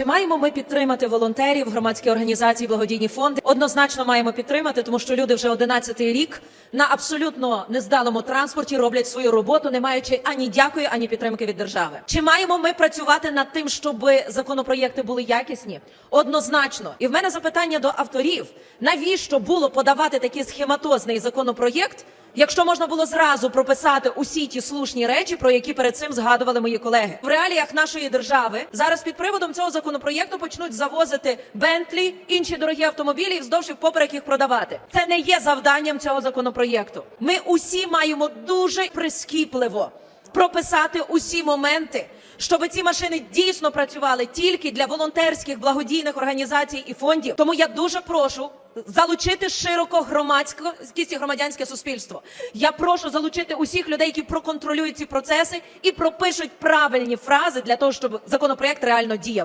Чи маємо ми підтримати волонтерів, громадські організації, благодійні фонди? Однозначно маємо підтримати, тому що люди вже 11-й рік на абсолютно нездалому транспорті роблять свою роботу, не маючи ані дякую, ані підтримки від держави. Чи маємо ми працювати над тим, щоб законопроєкти були якісні? Однозначно. І в мене запитання до авторів: навіщо було подавати такий схематозний законопроєкт? Якщо можна було зразу прописати усі ті слушні речі, про які перед цим згадували мої колеги, в реаліях нашої держави зараз під приводом цього законопроєкту почнуть завозити Бентлі, інші дорогі автомобілі і вздовж і впоперек їх продавати. Це не є завданням цього законопроєкту. Ми усі маємо дуже прискіпливо прописати усі моменти, щоб ці машини дійсно працювали тільки для волонтерських благодійних організацій і фондів. Тому я дуже прошу. Залучити широко громадськість і громадянське суспільство. Я прошу залучити усіх людей, які проконтролюють ці процеси і пропишуть правильні фрази для того, щоб законопроект реально діяв.